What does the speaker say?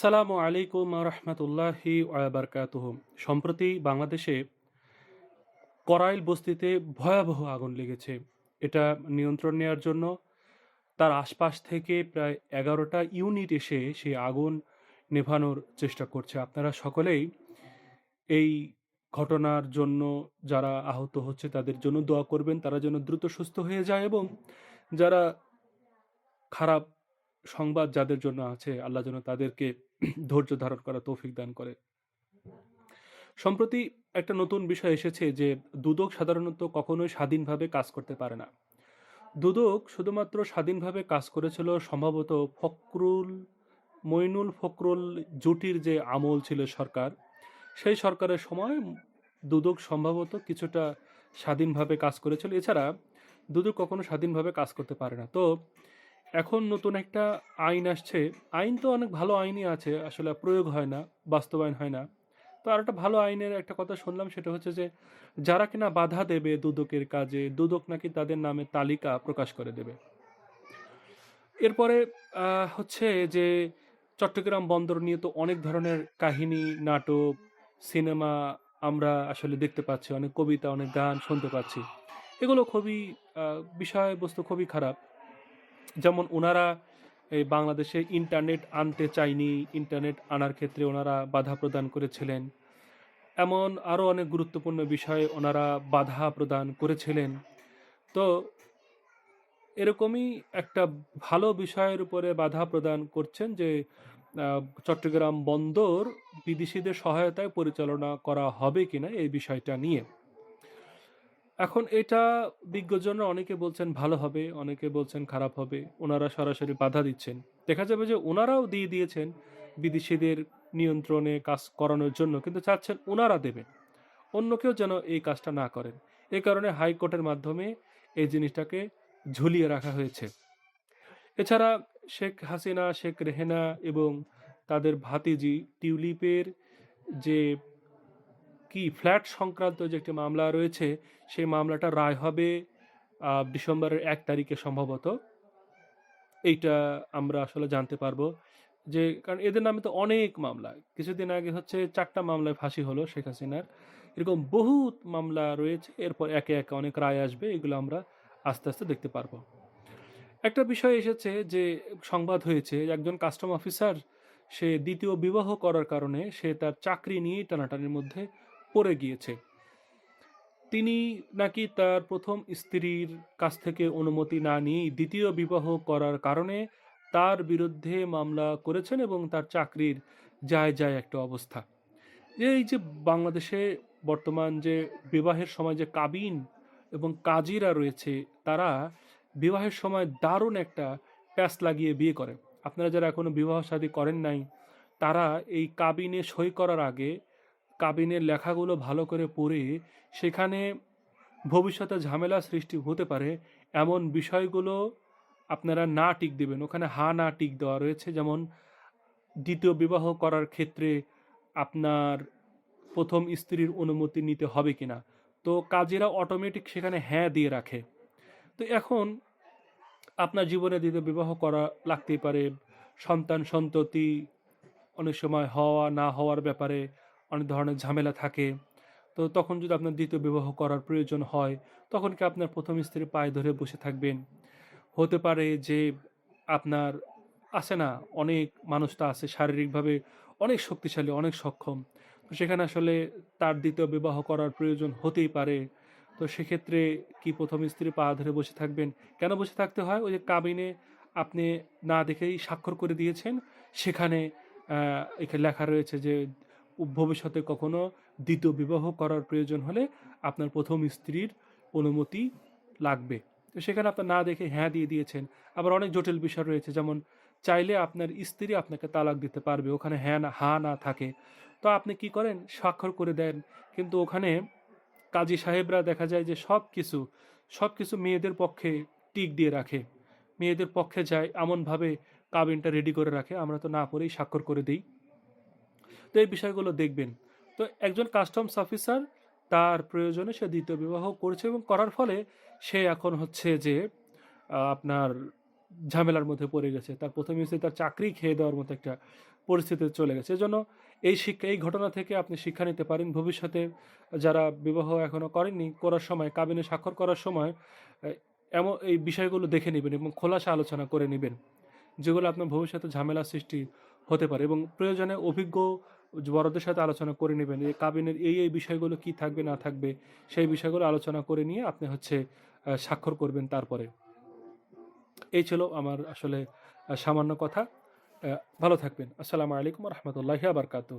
আসসালামু আলাইকুম রহমতুল্লাহি বারকাতুহ। সম্প্রতি বাংলাদেশে করাইল বস্তিতে ভয়াবহ আগুন লেগেছে। এটা নিয়ন্ত্রণ নেওয়ার জন্য তার আশপাশ থেকে প্রায় এগারোটা ইউনিট এসে সেই আগুন নেভানোর চেষ্টা করছে। আপনারা সকলেই এই ঘটনার জন্য যারা আহত হচ্ছে তাদের জন্য দোয়া করবেন। তারা যেন দ্রুত সুস্থ হয়ে যায় এবং যারা খারাপ সংবাদ যাদের জন্য আছে, আল্লাহ যেন তাদেরকে ধৈর্য ধারণ করা তৌফিক দান করে। সম্প্রতি একটা নতুন বিষয় এসেছে যে, দুদক সাধারণত কখনোই স্বাধীনভাবে কাজ করতে পারে না। দুদক শুধুমাত্র স্বাধীনভাবে কাজ করেছিল সম্ভবত ফকরুল মইনুল ফকরুল জুটির যে আমল ছিল সরকার, সেই সরকারের সময় দুদক সম্ভবত কিছুটা স্বাধীনভাবে কাজ করেছিল। এছাড়া দুদক কখনো স্বাধীনভাবে কাজ করতে পারে না। তো এখন নতুন একটা আইন আসছে। আইন তো অনেক ভালো আইনই আছে, আসলে প্রয়োগ হয় না, বাস্তবায়ন হয় না। তো আর একটা ভালো আইনের একটা কথা শুনলাম, সেটা হচ্ছে যে, যারা কিনা বাধা দেবে দুদকের কাজে, দুদক নাকি তাদের নামে তালিকা প্রকাশ করে দেবে। এরপরে হচ্ছে যে, চট্টগ্রাম বন্দর নিয়ে তো অনেক ধরনের কাহিনী, নাটক, সিনেমা আমরা আসলে দেখতে পাচ্ছি, অনেক কবিতা, অনেক গান শুনতে পাচ্ছি। এগুলো খুবই বিষয়বস্তু খুবই খারাপ। যেমন ওনারা এই বাংলাদেশে ইন্টারনেট আনতে চায়নি ইন্টারনেট আনার ক্ষেত্রে ওনারা বাধা প্রদান করেছিলেন। এমন আরও অনেক গুরুত্বপূর্ণ বিষয়ে ওনারা বাধা প্রদান করেছিলেন। তো এরকমই একটা ভালো বিষয়ের উপরে বাধা প্রদান করছেন যে চট্টগ্রাম বন্দর বিদেশিদের সহায়তায় পরিচালনা করা হবে কিনা এই বিষয়টা নিয়ে। এখন এটা বিজ্ঞজনরা অনেকে বলছেন ভালো হবে, অনেকে বলছেন খারাপ হবে, ওনারা সরাসরি বাধা দিচ্ছেন। দেখা যাবে যে ওনারাও দিয়ে দিয়েছেন বিদেশিদের নিয়ন্ত্রণে কাজ করানোর জন্য, কিন্তু চাচ্ছেন ওনারা দেবেন। অন্য কেউ যেন এই কাজটা না করেন। এই কারণে হাইকোর্টের মাধ্যমে এই জিনিসটাকে ঝুলিয়ে রাখা হয়েছে। এছাড়া শেখ হাসিনা, শেখ রেহেনা এবং তাদের ভাতিজি টিউলিপের যে কি ফ্ল্যাট সংক্রান্ত যে একটি মামলা রয়েছে, সেই মামলাটা রায় হবে ডিসেম্বরের এক তারিখে সম্ভবত। এইটা আমরা আসলে জানতে পারব যে, কারণ এদের নামে তো অনেক মামলা। কিছুদিন আগে হচ্ছে চারটা মামলায় ফাঁসি হলো শেখ হাসিনার। এরকম বহুত মামলা রয়েছে, এরপর একে একে অনেক রায় আসবে, এগুলো আমরা আস্তে আস্তে দেখতে পারব। একটা বিষয় এসেছে যে, সংবাদ হয়েছে, একজন কাস্টম অফিসার, সে দ্বিতীয় বিবাহ করার কারণে সে তার চাকরি নিয়ে টানাটানির মধ্যে পড়ে গিয়েছে। তিনি নাকি তার প্রথম স্ত্রীর কাছ থেকে অনুমতি না নিয়েই দ্বিতীয় বিবাহ করার কারণে তার বিরুদ্ধে মামলা করেছেন এবং তার চাকরির যায় যায় একটা অবস্থা। এই যে বাংলাদেশে বর্তমান যে বিবাহের সময় যে কাবিন এবং কাজীরা রয়েছে, তারা বিবাহের সময় দারুণ একটা প্যাস লাগিয়ে বিয়ে করে। আপনারা যারা এখনও বিবাহ শাদী করেন নাই, তারা এই কাবিনে সই করার আগে কাবিনের লেখাগুলো ভালো করে পড়ে সেখানে ভবিষ্যতে ঝামেলা সৃষ্টি হতে পারে এমন বিষয়গুলো আপনারা না টিক দেবেন। ওখানে হা না টিক দেওয়া রয়েছে। যেমন দ্বিতীয় বিবাহ করার ক্ষেত্রে আপনার প্রথম স্ত্রীর অনুমতি নিতে হবে কি না তো কাজেরা অটোমেটিক সেখানে হ্যাঁ দিয়ে রাখে। তো এখন আপনার জীবনে দ্বিতীয় বিবাহ করা লাগতেই পারে। সন্তান সন্ততি অনেক সময় হওয়া না হওয়ার ব্যাপারে অনেক ধরনের ঝামেলা থাকে। তো তখন যদি আপনার দ্বিতীয় বিবাহ করার প্রয়োজন হয়, তখন কি আপনার প্রথম স্ত্রীর পায়ে ধরে বসে থাকবেন? হতে পারে যে আপনার আছে না, অনেক মানুষটা আছে শারীরিকভাবে অনেক শক্তিশালী, অনেক সক্ষম। তো সেখানে আসলে তার দ্বিতীয় বিবাহ করার প্রয়োজন হতেই পারে। তো সেক্ষেত্রে কি প্রথম স্ত্রী পা ধরে বসে থাকবেন? কেন বসে থাকতে হয়? ওই যে কাবিনে আপনি না দেখেই স্বাক্ষর করে দিয়েছেন। সেখানে এখানে লেখা রয়েছে যে ভবিষ্যতে কখনো দ্বিতীয় বিবাহ করার প্রয়োজন হলে আপনার প্রথম স্ত্রীর অনুমতি লাগবে। তো সেখানে আপনার না দেখে হ্যাঁ দিয়ে দিয়েছেন। আবার অনেক জটিল বিষয় রয়েছে, যেমন চাইলে আপনার স্ত্রী আপনাকে তালাক দিতে পারবে, ওখানে হ্যাঁ না, হা না থাকে। তো আপনি কি করেন? স্বাক্ষর করে দেন। কিন্তু ওখানে কাজী সাহেবরা দেখা যায় যে সব কিছু সব কিছু মেয়েদের পক্ষে টিক দিয়ে রাখে। মেয়েদের পক্ষে যায়, এমনভাবে কাবিনটা রেডি করে রাখে। আমরা তো না পরেই স্বাক্ষর করে দিই। তো এই বিষয়গুলো দেখবেন। তো একজন কাস্টমস অফিসার তার প্রয়োজনে সে দ্বিতীয় বিবাহ করছে এবং করার ফলে সে এখন হচ্ছে যে আপনার ঝামেলার মধ্যে পড়ে গেছে। তার প্রথম স্ত্রী তার চাকরি খেয়ে দেওয়ার মতো একটা পরিস্থিতিতে চলে গেছে। এজন্য এই শিক্ষা, এই ঘটনা থেকে আপনি শিক্ষা নিতে পারেন। ভবিষ্যতে যারা বিবাহ এখনও করেননি, করার সময়, কাবিনে স্বাক্ষর করার সময় এমন এই বিষয়গুলো দেখে নেবেন এবং খোলাসা আলোচনা করে নেবেন। যেগুলো আপনার ভবিষ্যতে ঝামেলা সৃষ্টি হতে পারে এবং প্রয়োজনে অভিজ্ঞ বড়দের সাথে আলোচনা করে নেবেন। এই কাবিনের এই এই বিষয়গুলো কি থাকবে, না থাকবে, সেই বিষয়গুলো আলোচনা করে নিয়ে আপনি হচ্ছে স্বাক্ষর করবেন তারপরে। এই ছিল আমার আসলে সামান্য কথা। ভালো থাকবেন। আসসালামু আলাইকুম রহমতুল্লাহ আবরকাত